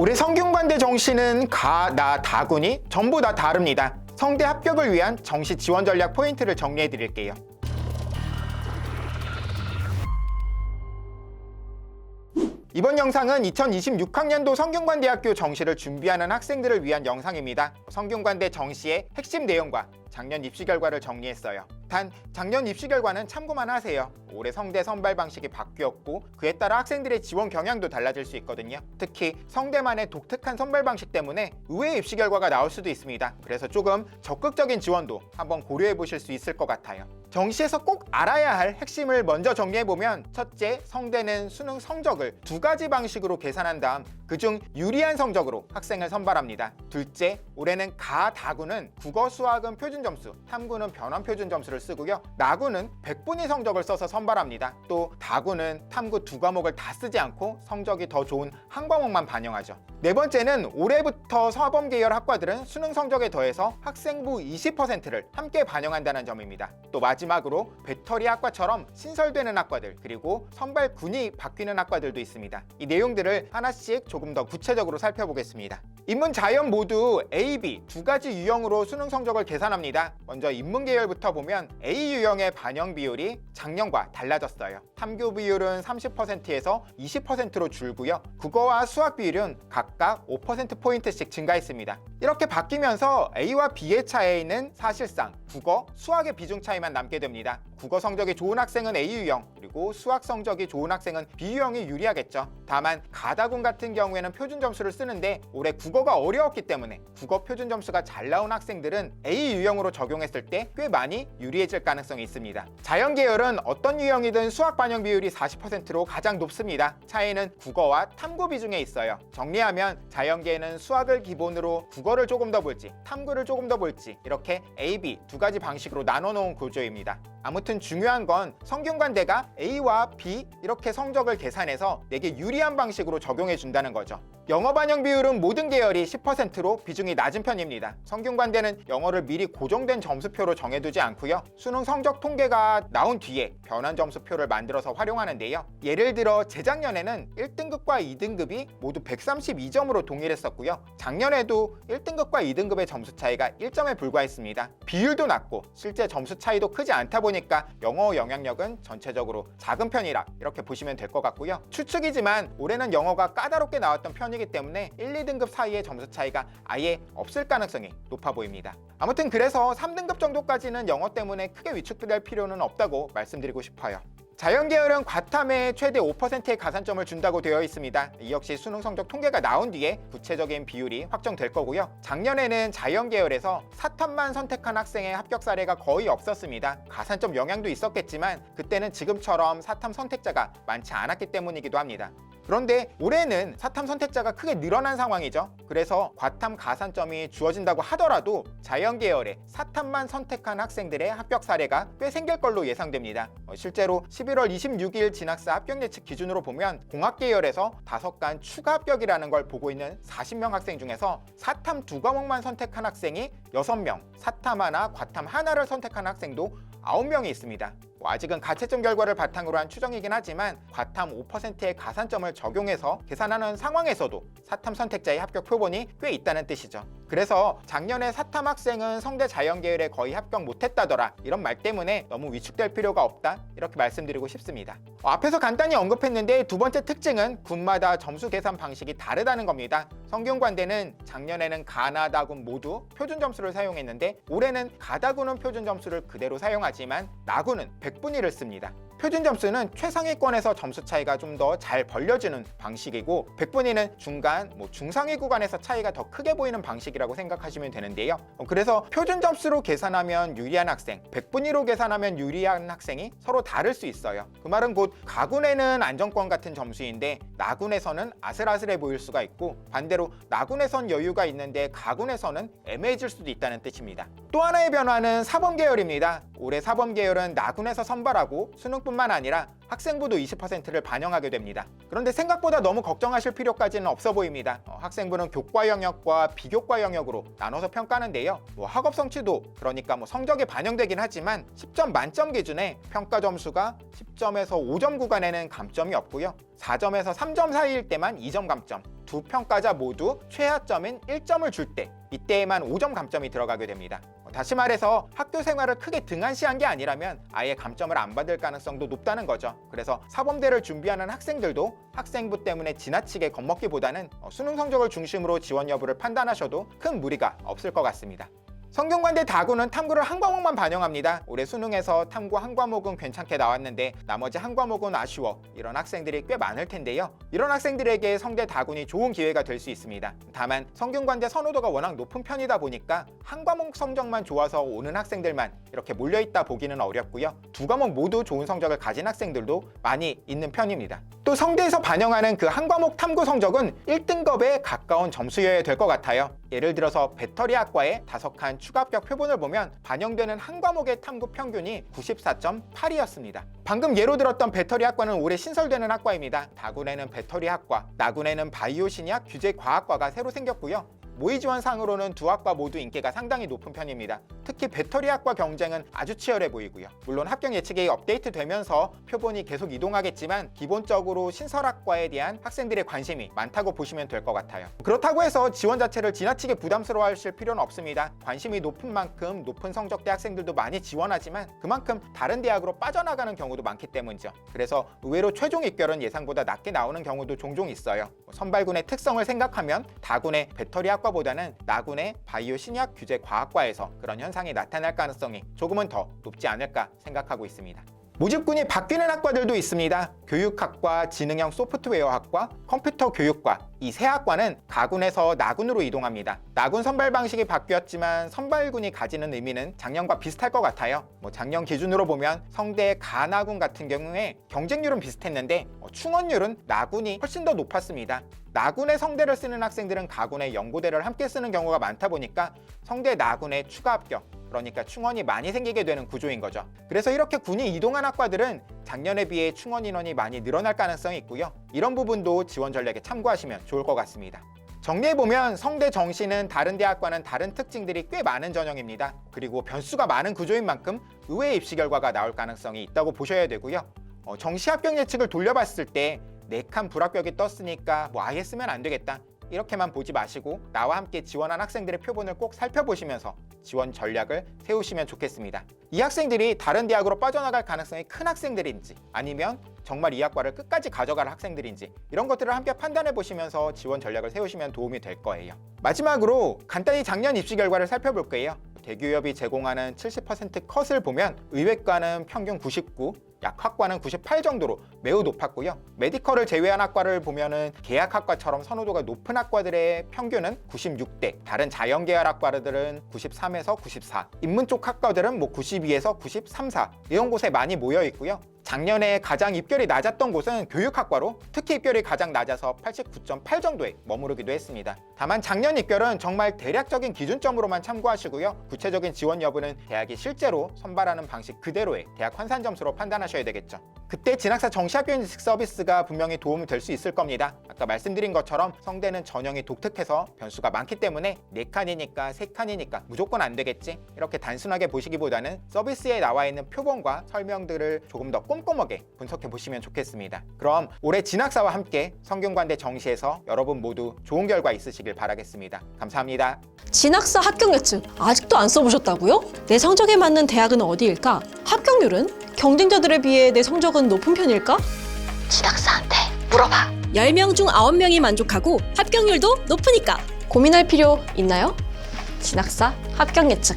올해 성균관대 정시는 가, 나, 다군이 전부 다 다릅니다. 성대 합격을 위한 정시 지원 전략 포인트를 정리해 드릴게요. 이번 영상은 2026학년도 성균관대학교 정시를 준비하는 학생들을 위한 영상입니다. 성균관대 정시의 핵심 내용과 작년 입시 결과를 정리했어요. 단 작년 입시 결과는 참고만 하세요. 올해 성대 선발 방식이 바뀌었고 그에 따라 학생들의 지원 경향도 달라질 수 있거든요. 특히 성대만의 독특한 선발 방식 때문에 의외의 입시 결과가 나올 수도 있습니다. 그래서 조금 적극적인 지원도 한번 고려해 보실 수 있을 것 같아요. 정시에서 꼭 알아야 할 핵심을 먼저 정리해 보면 첫째, 성대는 수능 성적을 두 가지 방식으로 계산한 다음 그중 유리한 성적으로 학생을 선발합니다. 둘째, 올해는 가, 다구는 국어, 수학은 표준 점수, 탐구는 변환 표준 점수를 쓰고요. 나구는 100분위 성적을 써서 선발합니다. 또 다구는 탐구 두 과목을 다 쓰지 않고 성적이 더 좋은 한 과목만 반영하죠. 네 번째는 올해부터 사범 계열 학과들은 수능 성적에 더해서 학생부 20%를 함께 반영한다는 점입니다. 또 마 지막으로 배터리 학과처럼 신설되는 학과들 그리고 선발 군이 바뀌는 학과들도 있습니다. 이 내용들을 하나씩 조금 더 구체적으로 살펴보겠습니다. 인문 자연 모두 A, B 두 가지 유형으로 수능 성적을 계산합니다. 먼저 인문 계열부터 보면 A 유형의 반영 비율이 작년과 달라졌어요. 탐구 비율은 30%에서 20%로 줄고요. 국어와 수학 비율은 각각 5%포인트씩 증가했습니다. 이렇게 바뀌면서 A와 B의 차이는 사실상 국어, 수학의 비중 차이만 남게 됩니다. 국어 성적이 좋은 학생은 A 유형, 그리고 수학 성적이 좋은 학생은 B 유형이 유리하겠죠. 다만 가다군 같은 경우에는 표준 점수를 쓰는데 올해 국어 가 어려웠기 때문에 국어 표준 점수가 잘 나온 학생들은 A 유형으로 적용했을 때 꽤 많이 유리해질 가능성이 있습니다. 자연 계열은 어떤 유형이든 수학 반영 비율이 40%로 가장 높습니다. 차이는 국어와 탐구 비중에 있어요. 정리하면 자연계는 수학을 기본으로 국어를 조금 더 볼지 탐구를 조금 더 볼지 이렇게 A, B 두 가지 방식으로 나눠 놓은 구조입니다. 아무튼 중요한 건 성균관대가 A와 B 이렇게 성적을 계산해서 내게 유리한 방식으로 적용해 준다는 거죠. 영어 반영 비율은 모든 계열이 10%로 비중이 낮은 편입니다. 성균관대는 영어를 미리 고정된 점수표로 정해두지 않고요. 수능 성적 통계가 나온 뒤에 변환 점수표를 만들어서 활용하는데요. 예를 들어 재작년에는 1등급과 2등급이 모두 132점으로 동일했었고요. 작년에도 1등급과 2등급의 점수 차이가 1점에 불과했습니다. 비율도 낮고 실제 점수 차이도 크지 않다 보니까 영어 영향력은 전체적으로 작은 편이라 이렇게 보시면 될 것 같고요. 추측이지만 올해는 영어가 까다롭게 나왔던 편이기 때문에 1, 2등급 사이의 점수 차이가 아예 없을 가능성이 높아 보입니다. 아무튼 그래서 3등급 정도까지는 영어 때문에 크게 위축될 필요는 없다고 말씀드리고 싶어요. 자연계열은 과탐에 최대 5%의 가산점을 준다고 되어 있습니다. 이 역시 수능 성적 통계가 나온 뒤에 구체적인 비율이 확정될 거고요. 작년에는 자연계열에서 사탐만 선택한 학생의 합격 사례가 거의 없었습니다. 가산점 영향도 있었겠지만 그때는 지금처럼 사탐 선택자가 많지 않았기 때문이기도 합니다. 그런데 올해는 사탐 선택자가 크게 늘어난 상황이죠. 그래서 과탐 가산점이 주어진다고 하더라도 자연 계열에 사탐만 선택한 학생들의 합격 사례가 꽤 생길 걸로 예상됩니다. 어, 실제로 11월 26일 진학사 합격 예측 기준으로 보면 공학 계열에서 5간 추가 합격이라는 걸 보고 있는 40명 학생 중에서 사탐 두 과목만 선택한 학생이 6명, 사탐 하나, 과탐 하나를 선택한 학생도 9명이 있습니다. 뭐 아직은 가채점 결과를 바탕으로 한 추정이긴 하지만 과탐 5%의 가산점을 적용해서 계산하는 상황에서도 사탐 선택자의 합격 표본이 꽤 있다는 뜻이죠. 그래서 작년에 사탐 학생은 성대 자연계열에 거의 합격 못했다더라 이런 말 때문에 너무 위축될 필요가 없다 이렇게 말씀드리고 싶습니다. 어, 앞에서 간단히 언급했는데 두 번째 특징은 군마다 점수 계산 방식이 다르다는 겁니다. 성균관대는 작년에는 가나다군 모두 표준 점수를 사용했는데 올해는 가다군은 표준 점수를 그대로 사용하지만 나군은 100분위를 씁니다. 표준 점수는 최상위권에서 점수 차이가 좀 더 잘 벌려지는 방식이고 100분위는 중간, 뭐 중상위 구간에서 차이가 더 크게 보이는 방식이라고 생각하시면 되는데요. 어, 그래서 표준 점수로 계산하면 유리한 학생, 100분위로 계산하면 유리한 학생이 서로 다를 수 있어요. 그 말은 곧 가군에는 안정권 같은 점수인데 나군에서는 아슬아슬해 보일 수가 있고 반대로 나군에선 여유가 있는데 가군에서는 애매해질 수도 있다는 뜻입니다. 또 하나의 변화는 사범 계열입니다. 올해 사범 계열은 나군에서 선발하고 수능 뿐만 아니라 학생부도 20%를 반영하게 됩니다. 그런데 생각보다 너무 걱정하실 필요까지는 없어 보입니다. 어, 학생부는 교과 영역과 비교과 영역으로 나눠서 평가하는데요. 뭐 학업 성취도 그러니까 뭐 성적에 반영되긴 하지만 10점 만점 기준에 평가 점수가 10점에서 5점 구간에는 감점이 없고요. 4점에서 3점 사이일 때만 2점 감점, 두 평가자 모두 최하점인 1점을 줄 때 이때에만 5점 감점이 들어가게 됩니다. 어, 다시 말해서 학교 생활을 크게 등한시한 게 아니라면 아예 감점을 안 받을 가능성도 높다는 거죠. 그래서 사범대를 준비하는 학생들도 학생부 때문에 지나치게 겁먹기보다는 어, 수능 성적을 중심으로 지원 여부를 판단하셔도 큰 무리가 없을 것 같습니다. 성균관대 다구는 탐구를 한 과목만 반영합니다. 올해 수능에서 탐구 한 과목은 괜찮게 나왔는데 나머지 한 과목은 아쉬워 이런 학생들이 꽤 많을 텐데요. 이런 학생들에게 성대 다군이 좋은 기회가 될 수 있습니다. 다만 성균관대 선호도가 워낙 높은 편이다 보니까 한 과목 성적만 좋아서 오는 학생들만 이렇게 몰려있다 보기는 어렵고요. 두 과목 모두 좋은 성적을 가진 학생들도 많이 있는 편입니다. 또 성대에서 반영하는 그 한 과목 탐구 성적은 1등급에 가까운 점수여야 될 것 같아요. 예를 들어서 배터리학과의 다섯 칸 추가 합격 표본을 보면 반영되는 한 과목의 탐구 평균이 94.8이었습니다. 방금 예로 들었던 배터리학과는 올해 신설되는 학과입니다. 다군에는 배터리학과, 나군에는 바이오 신약 규제 과학과가 새로 생겼고요. 모의 지원상으로는 두 학과 모두 인기가 상당히 높은 편입니다. 특히 배터리학과 경쟁은 아주 치열해 보이고요. 물론 합격 예측이 업데이트 되면서 표본이 계속 이동하겠지만 기본적으로 신설학과에 대한 학생들의 관심이 많다고 보시면 될 것 같아요. 그렇다고 해서 지원 자체를 지나치게 부담스러워하실 필요는 없습니다. 관심이 높은 만큼 높은 성적대 학생들도 많이 지원하지만 그만큼 다른 대학으로 빠져나가는 경우도 많기 때문이죠. 그래서 의외로 최종 입결은 예상보다 낮게 나오는 경우도 종종 있어요. 선발군의 특성을 생각하면 다군의 배터리학과 과보다는 나군의 바이오 신약 규제 과학과에서 그런 현상이 나타날 가능성이 조금은 더 높지 않을까 생각하고 있습니다. 모집군이 바뀌는 학과들도 있습니다. 교육학과, 지능형 소프트웨어학과, 컴퓨터 교육과 이 세 학과는 가군에서 나군으로 이동합니다. 나군 선발 방식이 바뀌었지만 선발군이 가지는 의미는 작년과 비슷할 것 같아요. 뭐 작년 기준으로 보면 성대 가나군 같은 경우에 경쟁률은 비슷했는데 어, 충원율은 나군이 훨씬 더 높았습니다. 나군의 성대를 쓰는 학생들은 가군의 연고대를 함께 쓰는 경우가 많다 보니까 성대 나군의 추가 합격 그러니까 충원이 많이 생기게 되는 구조인 거죠. 그래서 이렇게 군이 이동한 학과들은 작년에 비해 충원 인원이 많이 늘어날 가능성이 있고요. 이런 부분도 지원 전략에 참고하시면 좋을 것 같습니다. 정리해보면 성대 정시는 다른 대학과는 다른 특징들이 꽤 많은 전형입니다. 그리고 변수가 많은 구조인 만큼 의외의 입시 결과가 나올 가능성이 있다고 보셔야 되고요. 어, 정시 합격 예측을 돌려봤을 때 네 칸 불합격이 떴으니까 뭐 아예 쓰면 안 되겠다. 이렇게만 보지 마시고 나와 함께 지원한 학생들의 표본을 꼭 살펴보시면서 지원 전략을 세우시면 좋겠습니다. 이 학생들이 다른 대학으로 빠져나갈 가능성이 큰 학생들인지 아니면 정말 이 학과를 끝까지 가져갈 학생들인지 이런 것들을 함께 판단해 보시면서 지원 전략을 세우시면 도움이 될 거예요. 마지막으로 간단히 작년 입시 결과를 살펴볼 거예요. 대기업이 제공하는 70% 컷을 보면 의외과는 평균 99, 약학과는 98 정도로 매우 높았고요. 메디컬을 제외한 학과를 보면은 계약학과처럼 선호도가 높은 학과들의 평균은 96대, 다른 자연계열 학과들은 93에서 94, 인문 쪽 학과들은 뭐 92에서 93, 4 이런 곳에 많이 모여 있고요. 작년에 가장 입결이 낮았던 곳은 교육학과로 특히 입결이 가장 낮아서 89.8 정도에 머무르기도 했습니다. 다만 작년 입결은 정말 대략적인 기준점으로만 참고하시고요. 구체적인 지원 여부는 대학이 실제로 선발하는 방식 그대로의 대학 환산 점수로 판단하셔야 되겠죠. 그때 진학사 정시학교 인식 서비스가 분명히 도움이 될 수 있을 겁니다. 아까 말씀드린 것처럼 성대는 전형이 독특해서 변수가 많기 때문에 4칸이니까 3칸이니까 무조건 안 되겠지 이렇게 단순하게 보시기보다는 서비스에 나와 있는 표본과 설명들을 조금 더 꼼꼼하게 분석해 보시면 좋겠습니다. 그럼 올해 진학사와 함께 성균관대 정시에서 여러분 모두 좋은 결과 있으시길 바라겠습니다. 감사합니다. 진학사 합격 예측 아직도 안 써보셨다고요? 내 성적에 맞는 대학은 어디일까? 합격률은? 경쟁자들에 비해 내 성적은 높은 편일까? 진학사한테 물어봐. 10명 중 9명이 만족하고 합격률도 높으니까 고민할 필요 있나요? 진학사 합격 예측